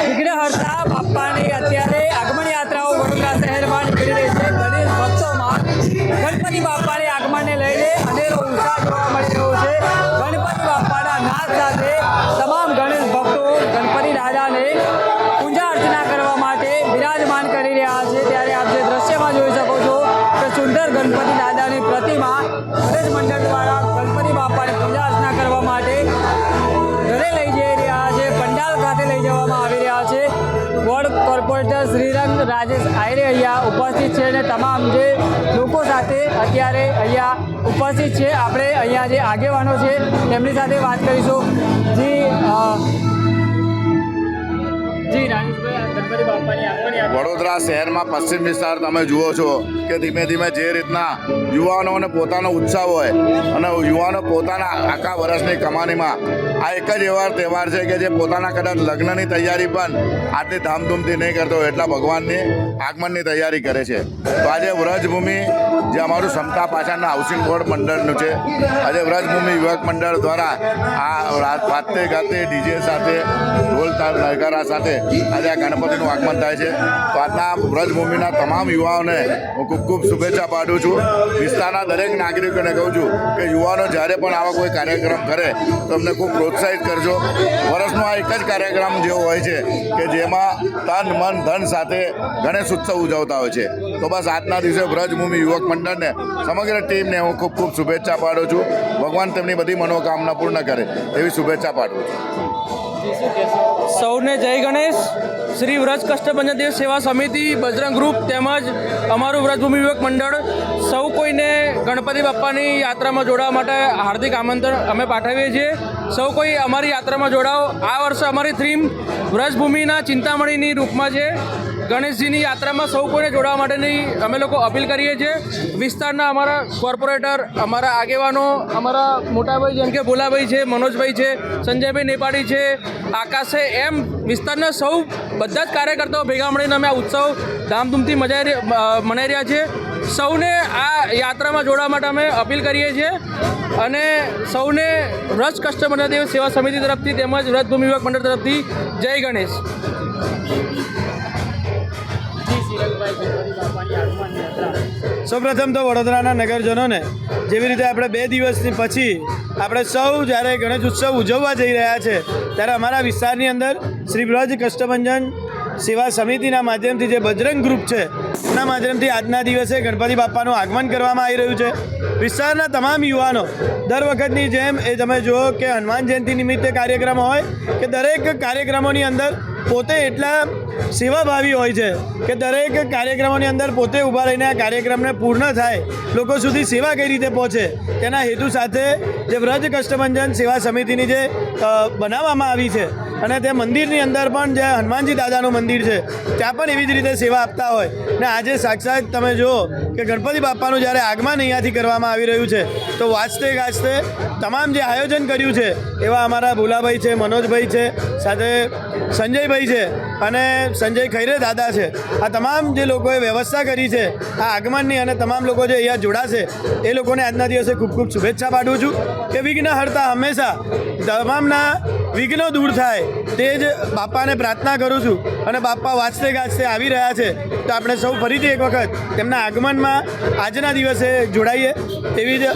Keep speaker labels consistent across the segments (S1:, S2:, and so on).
S1: વિઘ્નહર્તા બાપાની અત્યારે આગમન યાત્રાઓ વડોદરા શહેરમાં નીકળી રહી છે. ગણેશ ભક્તોમાં ગણપતિ બાપાની આગમનને લઈને અનેરો ઉત્સાહ જોવા મળી રહ્યો છે. ગણપતિ બાપાના નાદ સાથે તમામ ગણેશ ભક્તો ગણપતિ દાદાને પૂજા અર્ચના કરવા માટે બિરાજમાન કરી રહ્યા છે. ત્યારે આપ જે દ્રશ્યમાં જોઈ શકો છો કે સુંદર ગણપતિ દાદાની પ્રતિમા ગણેશ મંડળ દ્વારા ગણપતિ બાપાની પૂજા અર્ચના કરવા માટે લઈ જઈ રહ્યા છે. પંડાલ ખાતે લઈ જવામાં આવી રહ્યા છે. વોર્ડ કોર્પોરેટર શ્રીરંગ રાજેશ આયરે અહીંયા ઉપસ્થિત છે અને તમામ જે લોકો સાથે અત્યારે અહીંયા ઉપસ્થિત છે. આપણે અહીંયા જે આગેવાનો છે તેમની સાથે વાત કરીશું. જી જી
S2: વડોદરા શહેરમાં પશ્ચિમ વિસ્તાર તમે જુઓ છો કે ધીમે ધીમે જે રીતના યુવાનોને પોતાનો ઉત્સાહ હોય અને યુવાનો પોતાના આખા વર્ષની કમાણીમાં આ એક જ એવા તહેવાર છે કે જે પોતાના કદાચ લગ્નની તૈયારી પણ આટલી ધામધૂમથી નહીં કરતો એટલા ભગવાનની આગમનની તૈયારી કરે છે. તો આજે વ્રજભૂમિ જે અમારું સમતા પાછળના હાઉસિંગ બોર્ડ મંડળનું છે, આજે વ્રજભૂમિ યુવક મંડળ દ્વારા આ વાતે ગાતે ડીજે સાથે, ઢોલ તાલ નગારા સાથે આજે આ ગણપતિનું આગમન થાય છે. તો આજના વ્રજભૂમિના તમામ યુવાઓને હું ખૂબ ખૂબ શુભેચ્છા પાઠવું છું. વિસ્તારના દરેક નાગરિકોને કહું છું કે યુવાનો જ્યારે પણ આવા કોઈ કાર્યક્રમ કરે તો અમને ખૂબ પ્રોત્સાહિત કરજો. વર્ષનો આ એક જ કાર્યક્રમ જેવો હોય છે કે જેમાં તન, મન, ધન સાથે ગણેશ ઉત્સવ ઉજવતા હોય છે. તો બસ આજના દિવસે વ્રજભૂમિ યુવક મંડળને સમગ્ર ટીમને હું ખૂબ ખૂબ શુભેચ્છા પાડું છું. ભગવાન તેમની બધી મનોકામના પૂર્ણ કરે એવી શુભેચ્છા પાઠવું છું.
S3: સૌને જય ગણેશ. શ્રી વ્રજ કષ્ટભંજન સેવા સમિતિ, બજરંગ ગ્રુપ તેમજ અમારું વ્રજભૂમિ યુવક મંડળ. સૌ કોઈને ગણપતિ બાપ્પાની યાત્રામાં જોડાવા માટે હાર્દિક આમંત્રણ અમે પાઠવીએ છીએ. સૌ કોઈ અમારી યાત્રામાં જોડાઓ. આ વર્ષે અમારી થીમ વ્રજભૂમિના ચિંતામણીની રૂપમાં છે. ગણેશજીની યાત્રામાં સૌ કોઈને જોડાવા માટેની અમે લોકો અપીલ કરીએ છીએ. વિસ્તારના અમારા કોર્પોરેટર, અમારા આગેવાનો, અમારા મોટાભાઈ જેમ કે ભોલાભાઈ છે, મનોજભાઈ છે, સંજયભાઈ નેપાળી છે, આકાશે એમ વિસ્તારના સૌ બધા જ કાર્યકર્તાઓ ભેગા મળીને અમે આ ઉત્સવ ધામધૂમથી મજા મનાઈ રહ્યા છીએ. સૌને આ યાત્રામાં જોડાવા માટે અમે અપીલ કરીએ છીએ અને સૌને વ્રજ કસ્ટમર દેવ સેવા સમિતિ તરફથી તેમજ વ્રજભૂમિ વિભાગ મંડળ તરફથી જય ગણેશ.
S4: સૌપ્રથમ તો વડોદરાના નગરજનોને જેવી રીતે આપણે બે દિવસની પછી આપણે સૌ જ્યારે ગણેશ ઉત્સવ ઉજવવા જઈ રહ્યા છે, ત્યારે અમારા વિસ્તારની અંદર શ્રી બ્રજ કષ્ટભંજન સેવા સમિતિના માધ્યમથી જે બજરંગ ગ્રુપ છે, એના માધ્યમથી આજના દિવસે ગણપતિ બાપાનું આગમન કરવામાં આવી રહ્યું છે. વિસ્તારના તમામ યુવાનો દર વખતની જેમ એ તમે જુઓ કે હનુમાન જયંતિ નિમિત્તે કાર્યક્રમ હોય કે દરેક કાર્યક્રમોની અંદર પોતે એટલા સેવાભાવી હોય છે કે દરેક કાર્યક્રમોની અંદર પોતે ઊભા રહીને આ કાર્યક્રમને પૂર્ણ થાય, લોકો સુધી સેવા કઈ રીતે પહોંચે, તેના હેતુ સાથે જે વ્રજ કષ્ટભંજન સેવા સમિતિની જે બનાવવામાં આવી છે અને તે મંદિરની અંદર પણ જે હનુમાનજી દાદાનું મંદિર છે, ત્યાં પણ એવી જ રીતે સેવા આપતા હોય. ને આજે સાક્ષાત તમે જુઓ કે ગણપતિ બાપાનું જ્યારે આગમન અહીંયાથી કરવામાં આવી રહ્યું છે, તો વાંચતે ગાજતે તમામ જે આયોજન કર્યું છે, એવા અમારા ભુલાભાઈ છે, મનોજભાઈ છે, સાથે સંજયભાઈ છે અને સંજય ખૈરે દાદા છે. આ તમામ જે લોકોએ વ્યવસ્થા કરી છે, આ આગમનની અને તમામ લોકો જે અહીંયા જોડાશે, એ લોકોને આજના દિવસે ખૂબ ખૂબ શુભેચ્છા પાઠવું છું કે વિઘ્ન હરતા હંમેશા તમામના વિઘ્નો દૂર થાય તે જ બાપાને પ્રાર્થના કરું છું. અને બાપા વાંચતે ગાજતે આવી રહ્યા છે. તો આપણે સૌ ફરીથી એક વખત તેમના આગમનમાં આજના દિવસે જોડાઈએ તેવી જ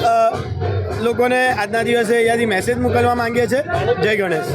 S4: લોકોને આજના દિવસે અહીંયાથી મેસેજ મોકલવા માંગીએ છીએ. જય ગણેશ.